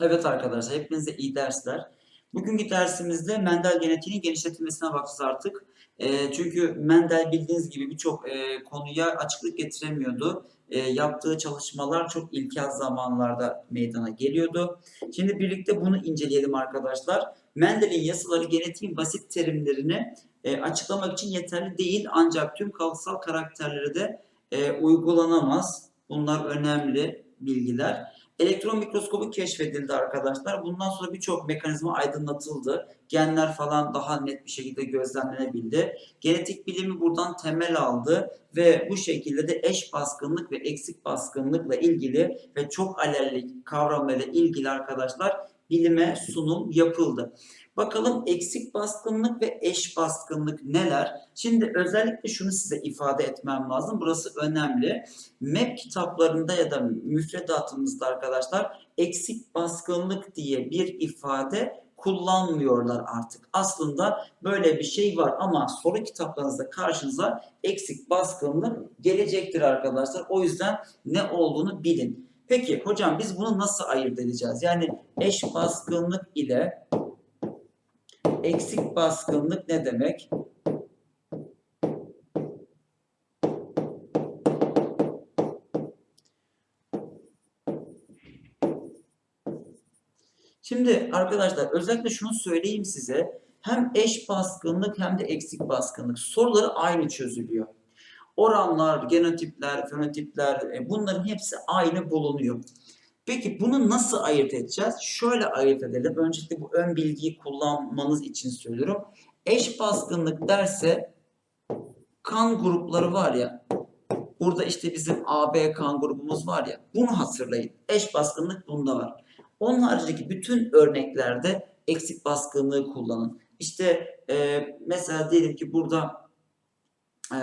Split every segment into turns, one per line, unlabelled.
Evet arkadaşlar hepinize iyi dersler. Bugünkü dersimizde Mendel genetiğinin genişletilmesine bakacağız artık. Ee, çünkü Mendel bildiğiniz gibi birçok e, konuya açıklık getiremiyordu. E, yaptığı çalışmalar çok ilkel zamanlarda meydana geliyordu. Şimdi birlikte bunu inceleyelim arkadaşlar. Mendel'in yasaları genetiğin basit terimlerini e, açıklamak için yeterli değil ancak tüm kalıtsal karakterlere de e, uygulanamaz. Bunlar önemli bilgiler. Elektron mikroskobu keşfedildi arkadaşlar. Bundan sonra birçok mekanizma aydınlatıldı. Genler falan daha net bir şekilde gözlemlenebildi. Genetik bilimi buradan temel aldı ve bu şekilde de eş baskınlık ve eksik baskınlıkla ilgili ve çok alellik kavramıyla ilgili arkadaşlar bilime sunum yapıldı. Bakalım eksik baskınlık ve eş baskınlık neler? Şimdi özellikle şunu size ifade etmem lazım. Burası önemli. MEP kitaplarında ya da müfredatımızda arkadaşlar eksik baskınlık diye bir ifade kullanmıyorlar artık. Aslında böyle bir şey var ama soru kitaplarınızda karşınıza eksik baskınlık gelecektir arkadaşlar. O yüzden ne olduğunu bilin. Peki hocam biz bunu nasıl ayırt edeceğiz? Yani eş baskınlık ile eksik baskınlık ne demek? Şimdi arkadaşlar özellikle şunu söyleyeyim size. Hem eş baskınlık hem de eksik baskınlık soruları aynı çözülüyor. Oranlar, genotipler, fenotipler e, bunların hepsi aynı bulunuyor. Peki bunu nasıl ayırt edeceğiz? Şöyle ayırt edelim. Öncelikle bu ön bilgiyi kullanmanız için söylüyorum. Eş baskınlık derse kan grupları var ya. Burada işte bizim AB kan grubumuz var ya. Bunu hatırlayın. Eş baskınlık bunda var. Onun haricindeki bütün örneklerde eksik baskınlığı kullanın. İşte e, mesela diyelim ki burada e,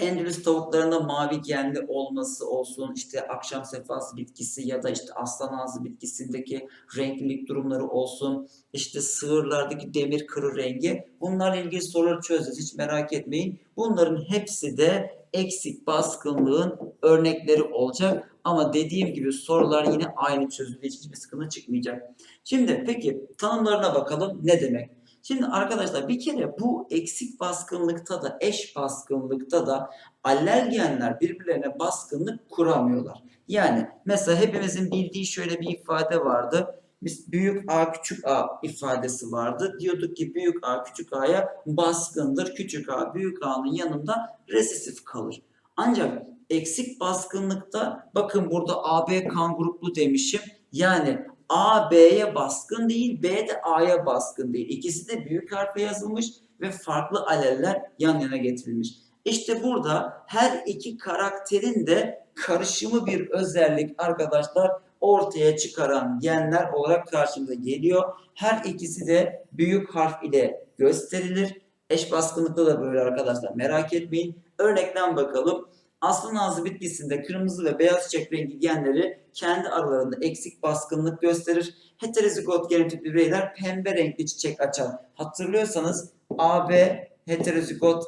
Endülüs tavuklarında mavi genli olması olsun, işte akşam sefası bitkisi ya da işte aslan ağzı bitkisindeki renklilik durumları olsun, işte sığırlardaki demir kırı rengi. Bunlarla ilgili soruları çözeceğiz. Hiç merak etmeyin. Bunların hepsi de eksik baskınlığın örnekleri olacak. Ama dediğim gibi sorular yine aynı için hiçbir sıkıntı çıkmayacak. Şimdi peki tanımlarına bakalım ne demek? Şimdi arkadaşlar bir kere bu eksik baskınlıkta da eş baskınlıkta da allergenler birbirlerine baskınlık kuramıyorlar. Yani mesela hepimizin bildiği şöyle bir ifade vardı. Biz büyük A küçük A ifadesi vardı. Diyorduk ki büyük A küçük A'ya baskındır. Küçük A büyük A'nın yanında resesif kalır. Ancak eksik baskınlıkta bakın burada AB kan gruplu demişim. Yani A B'ye baskın değil, B de A'ya baskın değil. İkisi de büyük harfle yazılmış ve farklı aleller yan yana getirilmiş. İşte burada her iki karakterin de karışımı bir özellik arkadaşlar ortaya çıkaran genler olarak karşımıza geliyor. Her ikisi de büyük harf ile gösterilir. Eş baskınlıkta da böyle arkadaşlar merak etmeyin. Örnekten bakalım. Aslan ağzı bitkisinde kırmızı ve beyaz çiçek rengi genleri kendi aralarında eksik baskınlık gösterir. Heterozigot genotipli bireyler pembe renkli çiçek açar. Hatırlıyorsanız AB heterozigot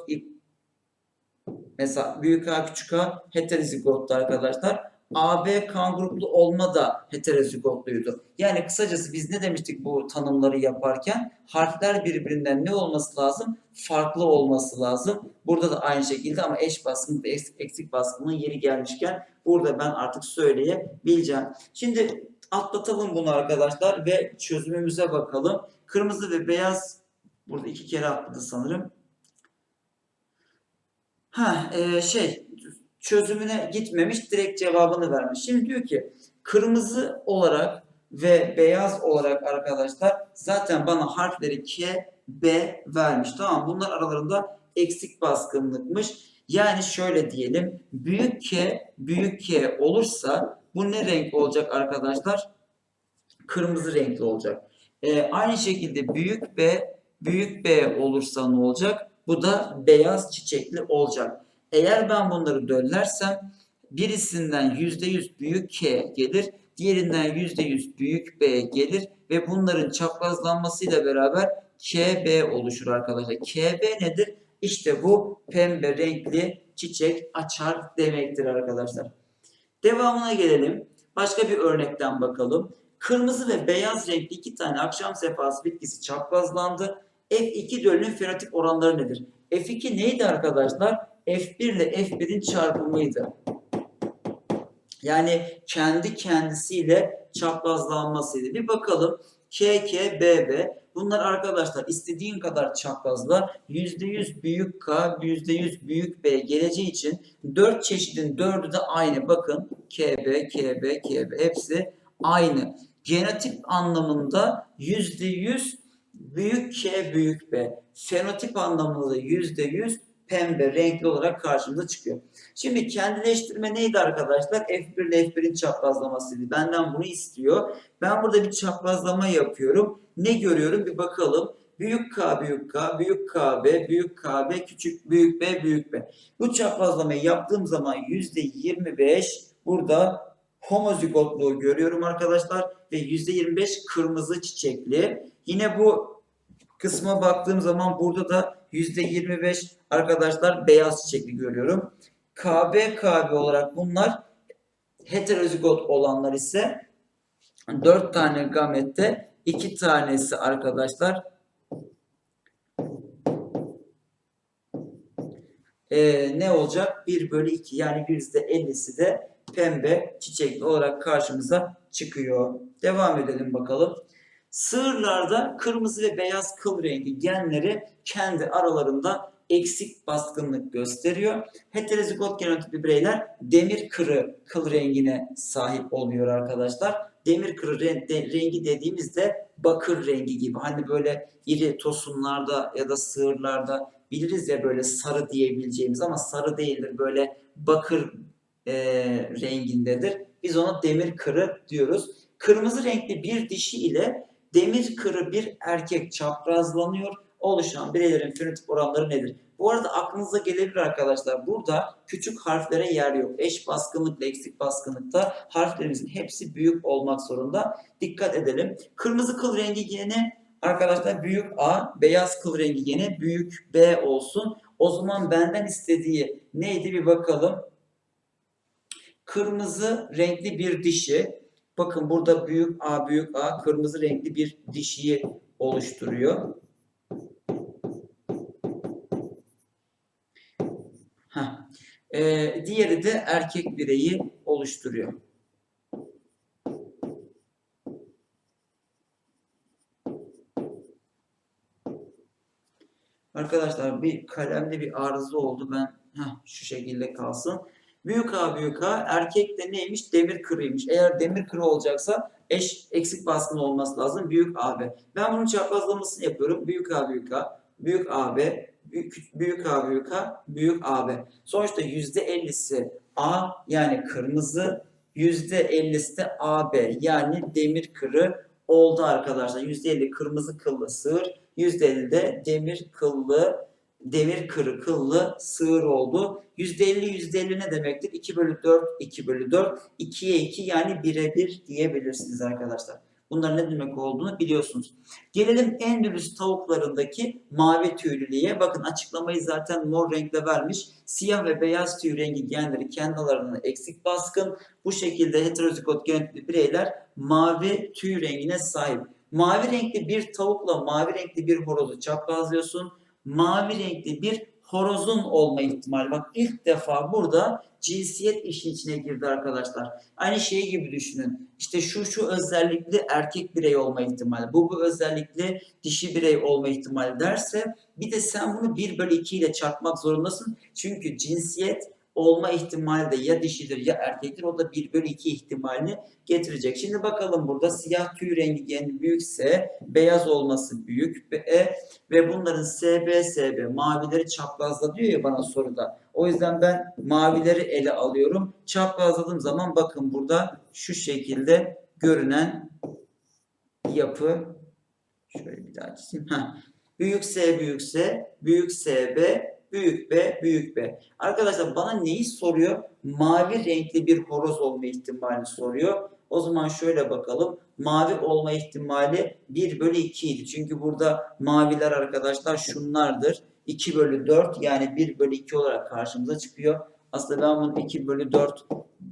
mesela büyük A küçük A heterozigottu arkadaşlar. AB kan gruplu olma da heterozigotluydu. Yani kısacası biz ne demiştik bu tanımları yaparken? Harfler birbirinden ne olması lazım? Farklı olması lazım. Burada da aynı şekilde ama eş baskın ve eksik baskının yeri gelmişken burada ben artık söyleyebileceğim. Şimdi atlatalım bunu arkadaşlar ve çözümümüze bakalım. Kırmızı ve beyaz burada iki kere atladı sanırım. Ha e, şey çözümüne gitmemiş direkt cevabını vermiş. Şimdi diyor ki kırmızı olarak ve beyaz olarak arkadaşlar zaten bana harfleri K, B vermiş. Tamam bunlar aralarında eksik baskınlıkmış. Yani şöyle diyelim büyük K büyük K olursa bu ne renk olacak arkadaşlar? Kırmızı renkli olacak. Ee, aynı şekilde büyük B büyük B olursa ne olacak? Bu da beyaz çiçekli olacak. Eğer ben bunları döllersem birisinden %100 büyük K gelir, diğerinden %100 büyük B gelir ve bunların çaprazlanmasıyla beraber KB oluşur arkadaşlar. KB nedir? İşte bu pembe renkli çiçek açar demektir arkadaşlar. Devamına gelelim. Başka bir örnekten bakalım. Kırmızı ve beyaz renkli iki tane akşam sefası bitkisi çaprazlandı. F2 dölünün fenotip oranları nedir? F2 neydi arkadaşlar? F1 ile F1'in çarpımıydı. Yani kendi kendisiyle çaprazlanmasıydı. Bir bakalım. K, K, B, B. Bunlar arkadaşlar istediğin kadar çaprazla %100 büyük K, %100 büyük B geleceği için 4 çeşidin 4'ü de aynı. Bakın KB, KB, KB hepsi aynı. Genotip anlamında %100 büyük K, büyük B. Fenotip anlamında da %100 pembe renkli olarak karşımıza çıkıyor. Şimdi kendileştirme neydi arkadaşlar? F1 ile F1'in çaprazlamasıydı. Benden bunu istiyor. Ben burada bir çaprazlama yapıyorum. Ne görüyorum? Bir bakalım. Büyük K, büyük K, büyük KB, büyük KB, küçük büyük B, büyük B. Bu çaprazlamayı yaptığım zaman %25 burada homozigotluğu görüyorum arkadaşlar. Ve %25 kırmızı çiçekli. Yine bu kısma baktığım zaman burada da %25 arkadaşlar beyaz çiçekli görüyorum. KB, KB olarak bunlar heterozigot olanlar ise 4 tane gamette 2 tanesi arkadaşlar Ee, ne olacak? 1 bölü 2 yani %50'si de pembe çiçekli olarak karşımıza çıkıyor. Devam edelim bakalım. Sığırlarda kırmızı ve beyaz kıl rengi genleri kendi aralarında eksik baskınlık gösteriyor. Heterozigot genotipi bireyler demir kırı kıl rengine sahip oluyor arkadaşlar. Demir kırı rengi dediğimizde bakır rengi gibi. Hani böyle iri tosunlarda ya da sığırlarda biliriz ya böyle sarı diyebileceğimiz ama sarı değildir. Böyle bakır e, rengindedir. Biz ona demir kırı diyoruz. Kırmızı renkli bir dişi ile demir kırı bir erkek çaprazlanıyor. Oluşan bireylerin fenotip oranları nedir? Bu arada aklınıza gelebilir arkadaşlar. Burada küçük harflere yer yok. Eş baskınlıkla eksik baskınlıkta harflerimizin hepsi büyük olmak zorunda. Dikkat edelim. Kırmızı kıl rengi gene arkadaşlar büyük A, beyaz kıl rengi gene büyük B olsun. O zaman benden istediği neydi bir bakalım. Kırmızı renkli bir dişi. Bakın burada büyük A, büyük A kırmızı renkli bir dişiyi oluşturuyor. Ee, diğeri de erkek bireyi oluşturuyor. Arkadaşlar bir kalemde bir arıza oldu. Ben heh, şu şekilde kalsın. Büyük A büyük A erkek de neymiş? Demir kırıymış. Eğer demir kırı olacaksa eş eksik baskın olması lazım. Büyük AB. Ben bunun çaprazlamasını yapıyorum. Büyük A büyük A, büyük AB, büyük, büyük A büyük A, büyük AB. Sonuçta %50'si A yani kırmızı, %50'si de AB yani demir kırı oldu arkadaşlar. %50 kırmızı kıllı sığır, %50 de demir kıllı demir kırı kıllı sığır oldu. %50 %50 ne demektir? 2 bölü 4 2 bölü 4 2'ye 2 yani birebir diyebilirsiniz arkadaşlar. Bunların ne demek olduğunu biliyorsunuz. Gelelim Endülüs tavuklarındaki mavi tüylülüğe. Bakın açıklamayı zaten mor renkle vermiş. Siyah ve beyaz tüy rengi genleri kendi aralarında eksik baskın. Bu şekilde heterozigot genotipli bireyler mavi tüy rengine sahip. Mavi renkli bir tavukla mavi renkli bir horozu çaprazlıyorsun. Mavi renkli bir horozun olma ihtimali. Bak ilk defa burada cinsiyet işin içine girdi arkadaşlar. Aynı şey gibi düşünün. İşte şu şu özellikli erkek birey olma ihtimali. Bu bu özellikli dişi birey olma ihtimali derse bir de sen bunu 1 bölü 2 ile çarpmak zorundasın. Çünkü cinsiyet olma ihtimali de ya dişidir ya erkektir. O da 1 bölü 2 ihtimalini getirecek. Şimdi bakalım burada siyah tüy rengi geni büyükse beyaz olması büyük e, ve bunların SB SB mavileri çaprazla diyor ya bana soruda. O yüzden ben mavileri ele alıyorum. Çaprazladığım zaman bakın burada şu şekilde görünen yapı şöyle bir daha çizeyim. Heh. Büyük S büyük S, büyük SB, büyük B, büyük B. Arkadaşlar bana neyi soruyor? Mavi renkli bir horoz olma ihtimalini soruyor. O zaman şöyle bakalım. Mavi olma ihtimali 1 bölü 2 idi. Çünkü burada maviler arkadaşlar şunlardır. 2 bölü 4 yani 1 bölü 2 olarak karşımıza çıkıyor. Aslında ben bunu 2 bölü 4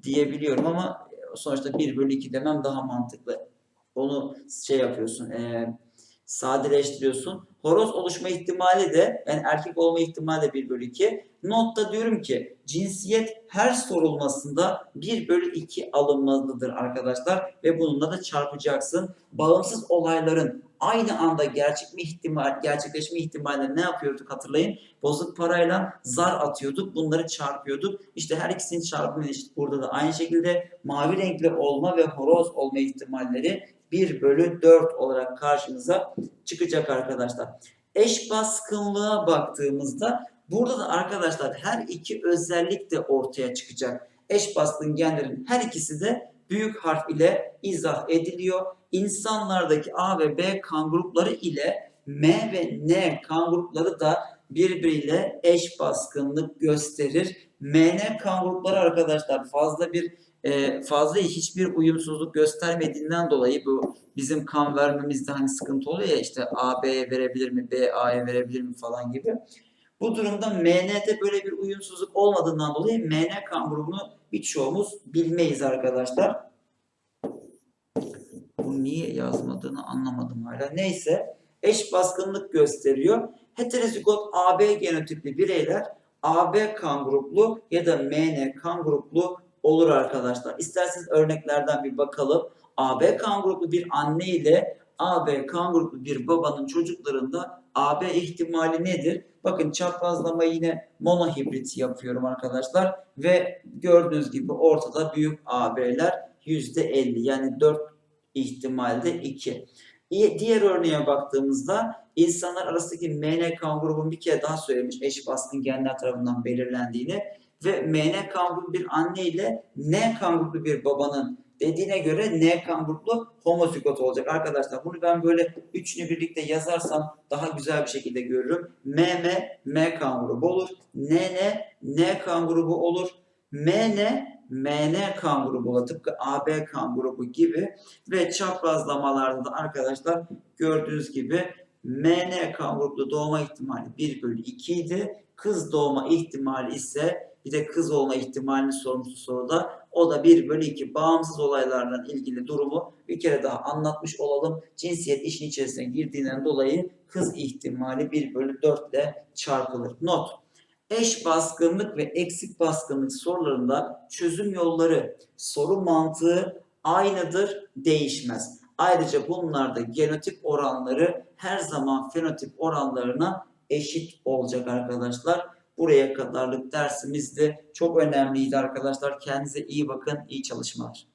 diyebiliyorum ama sonuçta 1 bölü 2 demem daha mantıklı. onu şey yapıyorsun. E, sadeleştiriyorsun. Horoz oluşma ihtimali de yani erkek olma ihtimali de 1 bölü 2. Notta diyorum ki cinsiyet her sorulmasında 1 bölü 2 alınmalıdır arkadaşlar ve bununla da çarpacaksın. Bağımsız olayların aynı anda gerçek ihtimal, gerçekleşme ihtimaline ne yapıyorduk hatırlayın. Bozuk parayla zar atıyorduk. Bunları çarpıyorduk. İşte her ikisinin çarpımı eşit. Burada da aynı şekilde mavi renkli olma ve horoz olma ihtimalleri 1 bölü 4 olarak karşımıza çıkacak arkadaşlar. Eş baskınlığa baktığımızda burada da arkadaşlar her iki özellik de ortaya çıkacak. Eş baskın genlerin her ikisi de büyük harf ile izah ediliyor. İnsanlardaki A ve B kan grupları ile M ve N kan grupları da birbiriyle eş baskınlık gösterir. MN kan grupları arkadaşlar fazla bir e, fazla hiçbir uyumsuzluk göstermediğinden dolayı bu bizim kan vermemizde hani sıkıntı oluyor ya işte A B'ye verebilir mi, B A'ya verebilir mi falan gibi. Bu durumda MN'de böyle bir uyumsuzluk olmadığından dolayı MN kan grubunu birçoğumuz bilmeyiz arkadaşlar. Bu niye yazmadığını anlamadım hala. Neyse eş baskınlık gösteriyor. Heterozigot AB genotipli bireyler AB kan gruplu ya da MN kan gruplu olur arkadaşlar. İsterseniz örneklerden bir bakalım. AB kan gruplu bir anne ile AB kan gruplu bir babanın çocuklarında AB ihtimali nedir? Bakın çaprazlama yine monohibrit yapıyorum arkadaşlar. Ve gördüğünüz gibi ortada büyük AB'ler %50 yani 4 ihtimalde 2. Diğer örneğe baktığımızda insanlar arasındaki MN kan grubun bir kere daha söylemiş eş baskın genler tarafından belirlendiğini ve MN grubu bir anne ile N kan gruplu bir babanın dediğine göre N kan gruplu homozigot olacak. Arkadaşlar bunu ben böyle üçünü birlikte yazarsam daha güzel bir şekilde görürüm. MM M kan grubu olur. NN N kan grubu olur. MN MN kan grubu olur. Tıpkı AB kan grubu gibi ve çaprazlamalarda da arkadaşlar gördüğünüz gibi MN kan gruplu doğma ihtimali 1 bölü 2 idi. Kız doğma ihtimali ise bir de kız olma ihtimalini sormuştu soruda. O da 1 bölü 2 bağımsız olaylarla ilgili durumu bir kere daha anlatmış olalım. Cinsiyet işin içerisine girdiğinden dolayı kız ihtimali 1 bölü 4 ile çarpılır. Not. Eş baskınlık ve eksik baskınlık sorularında çözüm yolları, soru mantığı aynıdır, değişmez. Ayrıca bunlarda genotip oranları her zaman fenotip oranlarına eşit olacak arkadaşlar. Buraya kadarlık dersimiz de çok önemliydi arkadaşlar. Kendinize iyi bakın, iyi çalışmalar.